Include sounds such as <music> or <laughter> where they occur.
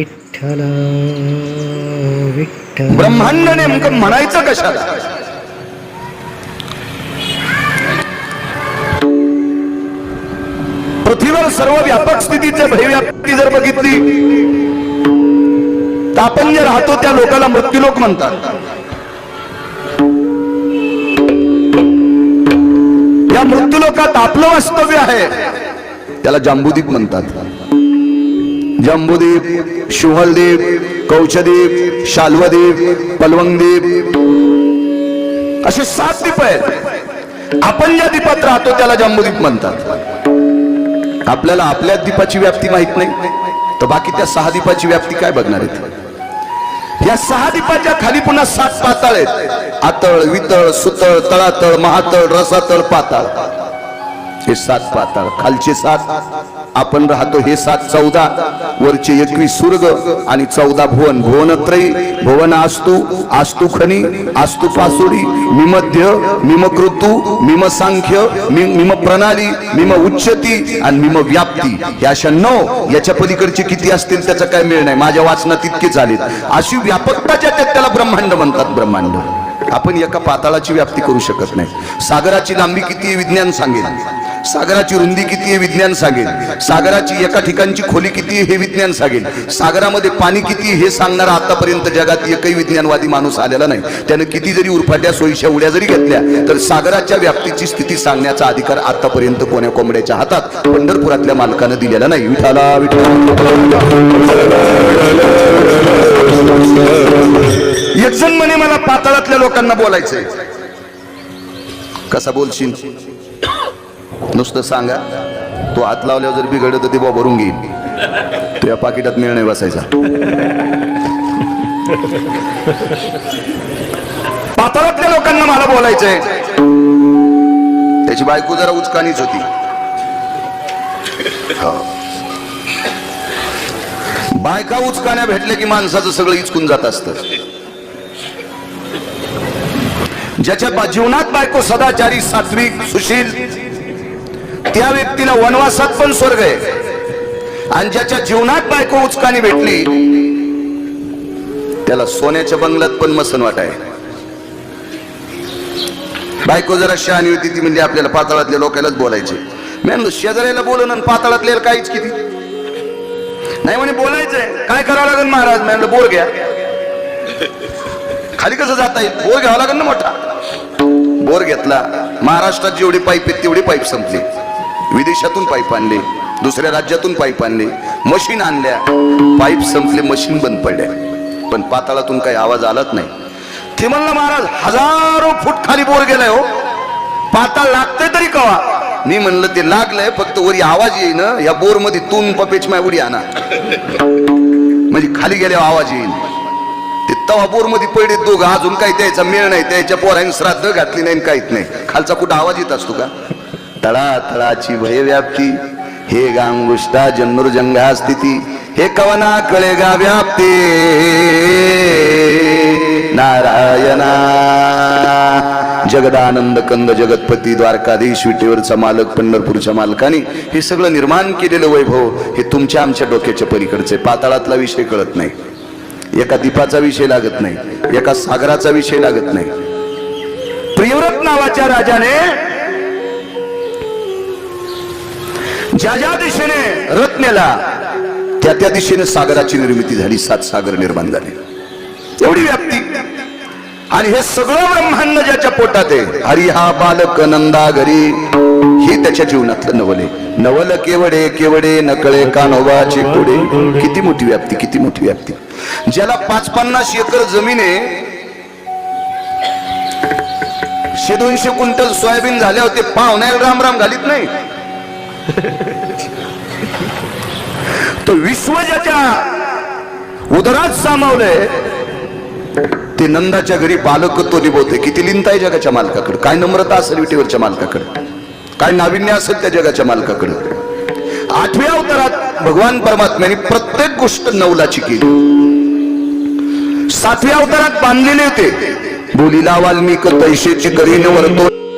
विठ्ठल विठ्ठल. ब्रह्मांड नेमकं म्हणायचं कशाला? पृथ्वीवर सर्व व्यापक स्थितीचे भयव्याप्ती जर बघितली तर आपण जे राहतो त्या लोकाला मृत्यूलोक म्हणतात. या मृत्यूलोकात आपलं वास्तव्य आहे त्याला जांबुदीप म्हणतात. जंबूद्वीप शुहलदीप कौचद्वीप शाल्वदीप पलवंगदीप. असे सात दीप आहेत. आपण ज्या दीपात राहतो त्याला जंबूद्वीप म्हणतात. आपल्याला आपल्या दीपाची व्याप्ती माहीत नाही. तर बाकी त्या सहा दीपाची व्याप्ती काय बघणार आहेत? या सहा दीपाच्या खाली पुन्हा सात पाताळ आहेत. आतळ वितळ सुतळ तळातळ महातळ रसातळ पाताळ. हे सात पाताळ. खालचे सात. आपण राहतो हे सात चौदा वरचे एकवीस सुर्ग आणि चौदा भुवन. भुवनत्रयी भुवन आस्तु आस्तु खनी आस्तु पासुडी मिमध्य मिमकृतू मिम सांख्य मिम प्रणाली मिम उच्चती आणि मिम व्याप्ती हे अशा नऊ याच्या पलीकडचे किती असतील त्याचा काय मेळ नाही. माझ्या वाचनात इतके झालेत. अशी व्यापकता ज्या त्याला ब्रह्मांड म्हणतात ब्रह्मांड. आपण एका पाताळाची व्याप्ती करू शकत नाही. सागराची लांबी किती विज्ञान सांगेल. सागराची रुंदी किती आहे विज्ञान सांगेल. सागराची एका ठिकाणची खोली किती आहे हे विज्ञान सांगेल. सागरामध्ये पाणी किती आहे हे सांगणारा आतापर्यंत जगात एकही विज्ञानवादी माणूस आलेला नाही. त्यानं किती जरी उरफाट्या सोयीच्या उड्या जरी घेतल्या तर सागराच्या व्याप्तीची स्थिती सांगण्याचा अधिकार आतापर्यंत कोण्या कोंबड्याच्या हातात पंढरपुरातल्या मालकानं दिलेला नाही. विठाला विठ्ठल. एक जण म्हणे मला पाताळातल्या लोकांना बोलायचंय. कसा बोलशील? नुसतं सांगा तो हात लावल्यावर जर बिघडत तर ते बा भरून घेईल. तो या पाकिटात निर्णय बसायचा. पाताळातल्या लोकांना मला बोलायचंय. त्याची बायको जरा उचकानीच होती. हो. बायका उचकाण्या भेटल्या की माणसाचं सगळं इचकून जात असतं. ज्याच्या जीवनात बायको सदाचारी सात्विक सुशील त्या व्यक्तीला वनवासात पण स्वर्ग आहे. आणि ज्याच्या जीवनात बायको उचकानी भेटली त्याला सोन्याच्या बंगल्यात पण मसन वाटाय. बायको जरा शहाणी होती ती म्हणजे आपल्याला पाताळातल्या लोकांनाच बोलायचे. मॅम शेजाऱ्याला बोलून आणि पाताळातल्या काहीच किती? नाही म्हणे बोलायचंय. काय करावं लागेल महाराज? मी म्हणलं बोर घ्या. खाली कसं जाता येईल? बोर घ्यावा लागेल ना मोठा. बोर घेतला. महाराष्ट्रात जेवढी पाईप आहेत तेवढी पाईप संपली. विदेशातून पाईप आणले दुसऱ्या राज्यातून पाईप आणले मशीन आणल्या. पाईप संपले मशीन बंद पडल्या. पण पाताळातून काही आवाज आलाच नाही. ते म्हणलं महाराज हजारो फूट खाली बोर गेलाय हो. पाताळ लागतंय तरी कवा? मी म्हणलं ते लागलंय फक्त वरी आवाज येईन. या बोरमध्ये तून पपेच माय उडी आणा. म्हणजे खाली गेल्यावर आवाज येईल ते तवा बोरमध्ये पडले दोघं अजून काही द्यायचा मेळ नाही त्याच्या पोरांनी श्राद्ध घातली नाही आणि काहीच नाही. खालचा कुठं आवाज येत असतो का? तळातळाची भयव्याप्ती हे गांगुष्टा जन्नुर्जंगा स्थिती हे कवना कळेगा व्याप्ती. नारायणा जगदानंद कंद जगतपती द्वारकाधीश विटेवरचा मालक पंढरपूरच्या मालकाने हे सगळं निर्माण केलेलं वैभव हे तुमच्या आमच्या डोक्याच्या पलीकडचे. पाताळातला विषय कळत नाही. एका दीपाचा विषय लागत नाही. एका सागराचा विषय लागत नाही. प्रियव्रत नावाच्या राजाने ज्या ज्या दिशेने रत्नेला त्या त्या दिशेने सागराची निर्मिती झाली सात सागर निर्माण झाले. एवढी व्याप्ती. आणि हे सगळं ब्रह्मांड ज्याच्या पोटात आहे हरी हा बालक नंदा घरी हे त्याच्या जीवनातलं नवले नवल केवडे केवडे नकळे कानोबाचे पुढे किती मोठी व्याप्ती किती मोठी व्याप्ती. ज्याला पाच पन्नास एकर जमीन आहे शे दोनशे क्विंटल सोयाबीन झाले होते पाहुण्याला राम राम घालीत नाही. <laughs> तो विश्व ज्याच्या उदरात सामावलंय. ते नंदाच्या घरी बालकत्व निभवते किती लिंता आहे जगाच्या मालकाकडे. काय नम्रता असेल विटेवरच्या मालकाकडे. काय नाविन्य असेल त्या जगाच्या मालकाकडे. आठव्या अवतारात भगवान परमात्म्याने प्रत्येक गोष्ट नवलाची केली. सातव्या अवतारात बांधलेले होते. बोलीला वाल्मिक तैशेची करीन वरतो